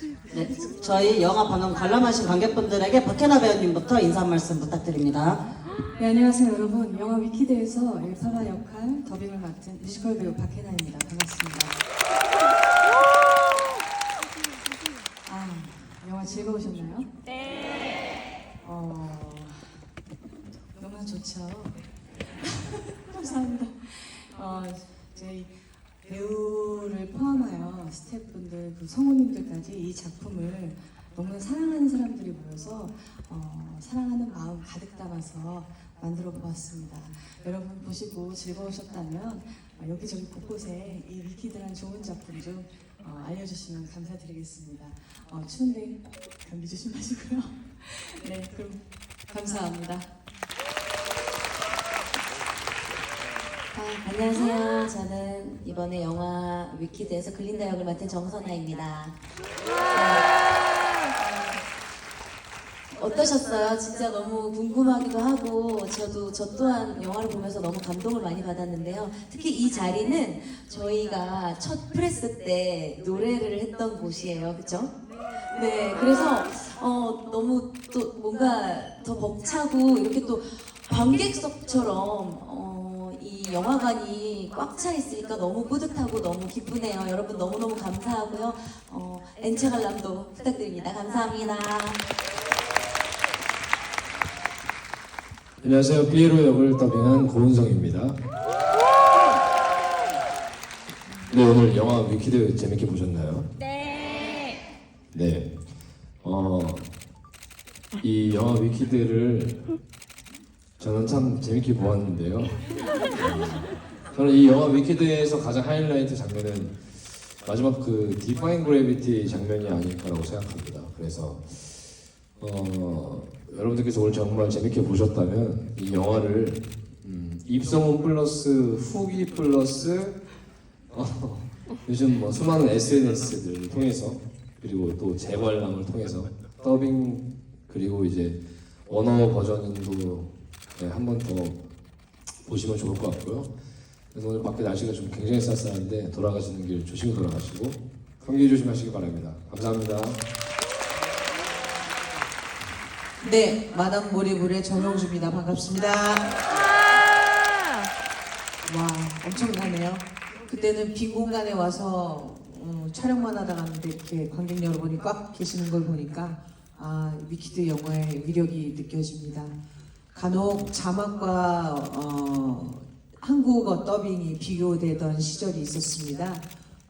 네, 저희 영화 방금 관람하신 관객분들에게 박혜나 배우님부터 인사 한 말씀 부탁드립니다. 네, 안녕하세요 여러분. 영화 위키드에서 엘사마 역할 더빙을 맡은 뮤지컬 배우 박혜나입니다. 반갑습니다. 아, 영화 즐거우셨나요? 네. 어, 너무 좋죠. 감사합니다. 어, 저희 배우를 포함하여 스태프분들, 그 성우님들까지 이 작품을 너무나 사랑하는 사람들이 모여서 어, 사랑하는 마음 가득 담아서 만들어 보았습니다. 여러분 보시고 즐거우셨다면 어, 여기저기 곳곳에 이 위키드란 좋은 작품 좀 어, 알려주시면 감사드리겠습니다. 어, 추운데 감기 조심하시고요. 네, 그럼 감사합니다. 아, 안녕하세요. 저는 이번에 영화 위키드에서 글린다 역을 맡은 정선아입니다. 네. 어떠셨어요? 진짜 너무 궁금하기도 하고 저도 저 또한 영화를 보면서 너무 감동을 많이 받았는데요. 특히 이 자리는 저희가 첫 프레스 때 노래를 했던 곳이에요. 그렇죠? 네, 그래서 어, 너무 또 뭔가 더 벅차고 이렇게 또 관객석처럼 어, 이 영화관이 꽉 차 있으니까 너무 뿌듯하고 너무 기쁘네요. 여러분 너무너무 감사하고요. 어, 엔체 관람도 부탁드립니다. 감사합니다. 안녕하세요. 피에로 역을 더빙한 고은성입니다. 네, 오늘 영화 위키드 재밌게 보셨나요? 네. 네. 어, 이 영화 위키드를 저는 참 재밌게 보았는데요. 어, 저는 이 영화 위키드에서 가장 하이라이트 장면은 마지막 그 디파인 그래비티 장면이 아닐까라고 생각합니다. 그래서 어, 여러분들께서 오늘 정말 재밌게 보셨다면 이 영화를 음, 입성훈 플러스 후기 플러스 어, 요즘 뭐 수많은 SNS들을 통해서 그리고 또 재관람을 통해서 더빙 그리고 이제 원어 버전도 네, 한번 더 보시면 좋을 것 같고요. 그래서 오늘 밖에 날씨가 좀 굉장히 쌀쌀한데 돌아가시는 길 조심히 돌아가시고 감기 조심하시기 바랍니다. 감사합니다. 네, 마당 모리불의 정영주입니다. 반갑습니다. 와, 엄청나네요. 그때는 빈 공간에 와서 어, 촬영만 하다 갔는데 이렇게 관객 여러분이 꽉 계시는 걸 보니까 아, 위키드 영화의 위력이 느껴집니다. 간혹 자막과 어, 한국어 더빙이 비교되던 시절이 있었습니다.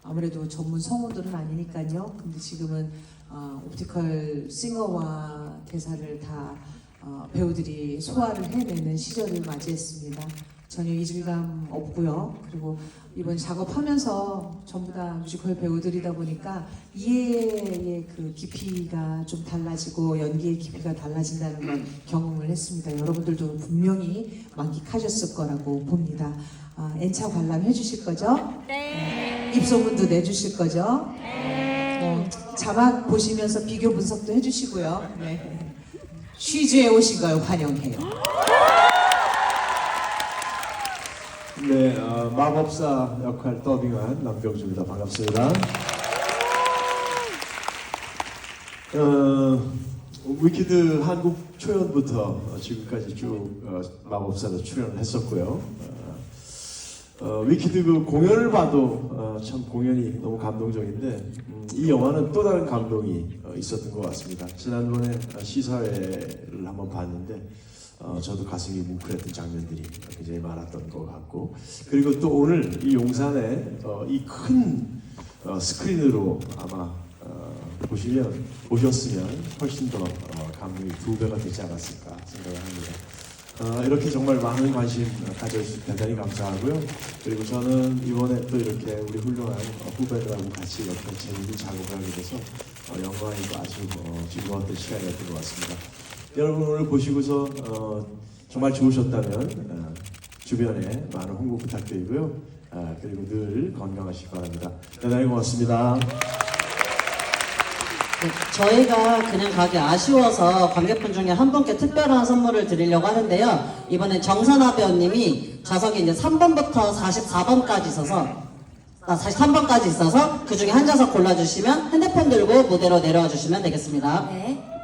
아무래도 전문 성우들은 아니니까요. 근데 지금은 어, 옵티컬 싱어와 대사를 다 어, 배우들이 소화를 해내는 시절을 맞이했습니다. 전혀 이질감 없고요. 그리고 이번 작업하면서 전부 다 뮤지컬 배우들이다 보니까 이해의 그 깊이가 좀 달라지고 연기의 깊이가 달라진다는 걸 경험을 했습니다. 여러분들도 분명히 만끽하셨을 거라고 봅니다. 아, N차 관람 해 주실 거죠? 네. 입소문도 내주실 거죠? 네. 자막 보시면서 비교 분석도 해주시고요. 네. 쉬즈에 오신 걸 환영해요. 네, 어, 마법사 역할 더빙한 남경주입니다. 반갑습니다. 어, 위키드 한국 초연부터 지금까지 쭉 어, 마법사로 출연을 했었고요. 어, 어, 위키드 그 공연을 봐도 어, 참 공연이 너무 감동적인데 음, 이 영화는 또 다른 감동이 어, 있었던 것 같습니다. 지난번에 어, 시사회를 한번 봤는데 어, 저도 가슴이 뭉클했던 장면들이 굉장히 많았던 것 같고 그리고 또 오늘 이 용산에 어, 이큰 어, 스크린으로 아마 어, 보시면 보셨으면 훨씬 더 어, 감동이 두 배가 되지 않았을까 생각을 합니다. 어, 이렇게 정말 많은 관심 가져주셔서 대단히 감사하고요. 그리고 저는 이번에 또 이렇게 우리 훌륭한 어, 후배들하고 같이 이렇게 재밌는 작업을 하게 돼서 어, 영광이고 아주 어, 즐거웠던 시간이었던 것 같습니다. 여러분 오늘 보시고서 어, 정말 좋으셨다면 어, 주변에 많은 홍보 부탁드리고요. 아, 그리고 늘 건강하시기 바랍니다. 대단히 고맙습니다. 네, 저희가 그냥 가기 아쉬워서 관객분 중에 한 분께 특별한 선물을 드리려고 하는데요. 이번엔 정선아 배우님이 좌석이 이제 3번부터 44번까지 있어서 아, 43번까지 있어서 그 중에 한 좌석 골라주시면 핸드폰 들고 무대로 내려와 주시면 되겠습니다. 네.